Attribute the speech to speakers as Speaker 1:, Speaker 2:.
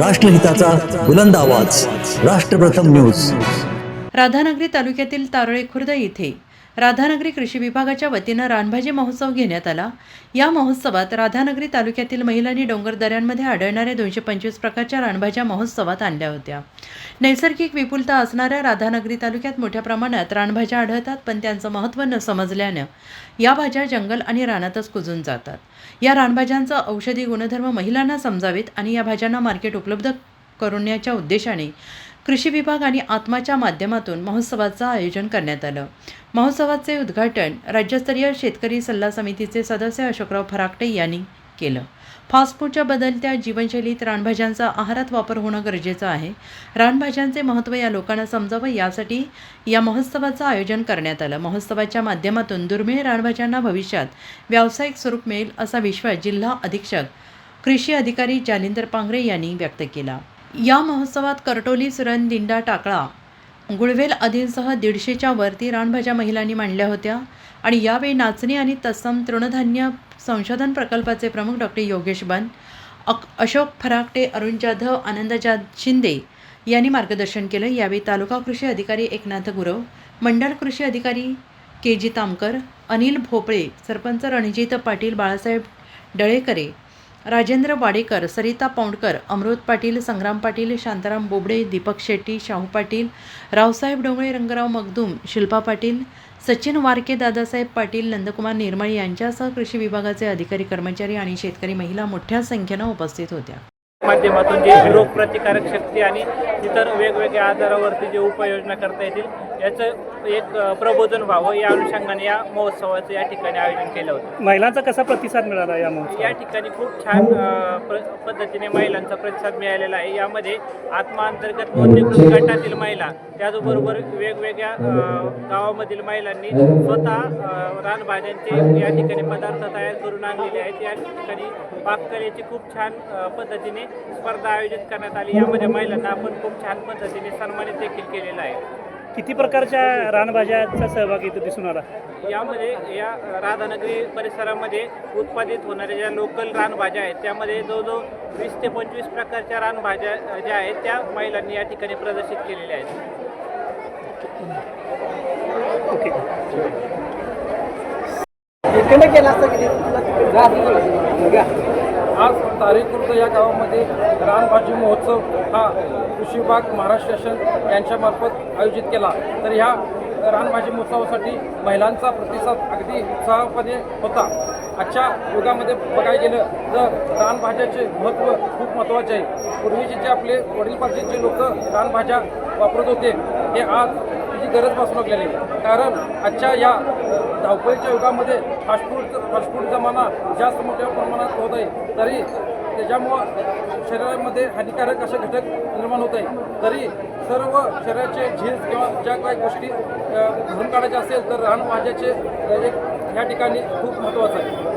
Speaker 1: राष्ट्रहिताचा बुलंद आवाज. राष्ट्रप्रथम न्यूज.
Speaker 2: राधानगरी तालुक्यातील तारळे खुर्द येथे राधानगरी कृषी विभागाच्या वतीनं रानभाजी महोत्सव घेण्यात आला. या महोत्सवात राधानगरी तालुक्यातील महिलांनी डोंगरदऱ्यांमध्ये आढळणाऱ्या दोनशे पंचवीस प्रकारच्या रानभाज्या महोत्सवात आणल्या होत्या. नैसर्गिक विपुलता असणाऱ्या राधानगरी तालुक्यात मोठ्या प्रमाणात रानभाज्या आढळतात पण त्यांचं महत्त्व न समजल्यानं या भाज्या जंगल आणि रानातच कुजून जातात. या रानभाज्यांचा औषधी गुणधर्म महिलांना समजावेत आणि या भाज्यांना मार्केट उपलब्ध करण्याच्या उद्देशाने कृषी विभाग आणि आत्माच्या माध्यमातून महोत्सवाचं आयोजन करण्यात आलं. महोत्सवाचे उद्घाटन राज्यस्तरीय शेतकरी सल्ला समितीचे सदस्य अशोकराव फराकटे यांनी केलं. फास्ट फूडच्या बदलत्या जीवनशैलीत रानभाज्यांचा आहारात वापर होणं गरजेचं आहे. रानभाज्यांचे महत्त्व या लोकांना समजावं यासाठी या महोत्सवाचं आयोजन करण्यात आलं. महोत्सवाच्या माध्यमातून दुर्मिळ रानभाज्यांना भविष्यात व्यावसायिक स्वरूप मिळेल असा विश्वास जिल्हा अधीक्षक कृषी अधिकारी जालिंदर पांगरे यांनी व्यक्त केला. या महोत्सवात करटोली सुरण दिंडा टाकळा गुळवेल आदींसह दीडशेच्या वरती रानभाज्या महिलांनी मांडल्या होत्या. आणि यावेळी नाचणी आणि तत्सम तृणधान्य संशोधन प्रकल्पाचे प्रमुख डॉक्टर योगेश बन अक अशोक फराकटे अरुण जाधव आनंदजा शिंदे यांनी मार्गदर्शन केलं. यावेळी तालुका कृषी अधिकारी एकनाथ गुरव मंडळ कृषी अधिकारी के जी तामकर अनिल भोपळे सरपंच रणजित पाटील बाळासाहेब डळेकरे राजेंद्र वाडेकर सरिता पौंडकर अमृत पाटील संग्राम पाटील शांताराम बोबडे दीपक शेट्टी शाहू पाटील रावसाहेब डोंगळे रंगराव मगदूम शिल्पा पाटील सचिन वारके दादासाहेब पाटील नंदकुमार निर्मळ यांच्यासह कृषी विभागाचे अधिकारी कर्मचारी आणि शेतकरी महिला मोठ्या संख्येनं उपस्थित होत्या.
Speaker 3: माध्यमातून जे रोग प्रतिकारक शक्ती आणि इतर वेगवेगळ्या आजारावरती जे उपाययोजना करता येतील याचं एक प्रबोधन व्हावं या अनुषंगाने या महोत्सवाचं या ठिकाणी आयोजन केलं होतं.
Speaker 4: महिलांचा कसा प्रतिसाद मिळाला या महोत्सवात?
Speaker 3: या ठिकाणी खूप छान प्र- पद्धतीने महिलांचा प्रतिसाद मिळालेला आहे. यामध्ये आत्मा अंतर्गत नोंदणीकृत गटातील महिला त्याचबरोबर वेगवेगळ्या गावामधील महिलांनी स्वतः रानभाज्यांचे या ठिकाणी पदार्थ तयार करून आणलेले आहेत. या ठिकाणी पाककलेची खूप छान पद्धतीने स्पर्धा आयोजित करण्यात आली. यामध्ये महिलांना आपण खूप छान पद्धतीने सन्मानित देखील केलेला आहे.
Speaker 4: किती प्रकारच्या रानभाज्याचा सहभाग इथं दिसून आला?
Speaker 3: यामध्ये या राधानगरी परिसरामध्ये उत्पादित होणाऱ्या ज्या लोकल रानभाज्या आहेत त्यामध्ये जवळजवळ वीस ते पंचवीस प्रकारच्या रानभाज्या ज्या आहेत त्या महिलांनी या ठिकाणी प्रदर्शित केलेल्या आहेत.
Speaker 4: ओके.
Speaker 5: आज तारीखुर्द या गावामध्ये रानभाजी महोत्सव हा कृषी विभाग महाराष्ट्र शासन यांच्यामार्फत आयोजित केला. तर ह्या रानभाजी महोत्सवासाठी महिलांचा प्रतिसाद अगदी उत्साहपणे होता. आजच्या युगामध्ये बघायला गेलं तर रानभाज्याचे महत्त्व खूप महत्त्वाचे आहे. पूर्वीचे जे आपले वडीलपार्जीचे लोक रानभाज्या वापरत होते हे आज करण्याची गरज भासू लागलेली कारण आजच्या या धावपळीच्या युगामध्ये फास्टफूड फास्टफूड जमाना जास्त मोठ्या प्रमाणात होत आहे. तरी त्याच्यामुळं शरीरामध्ये हानिकारक असे घटक निर्माण होत आहे तरी सर्व शरीराचे झीज किंवा ज्या काही गोष्टी भरून काढायच्या असेल तर रानभाज्याचे एक ह्या ठिकाणी खूप महत्त्वाचं आहे.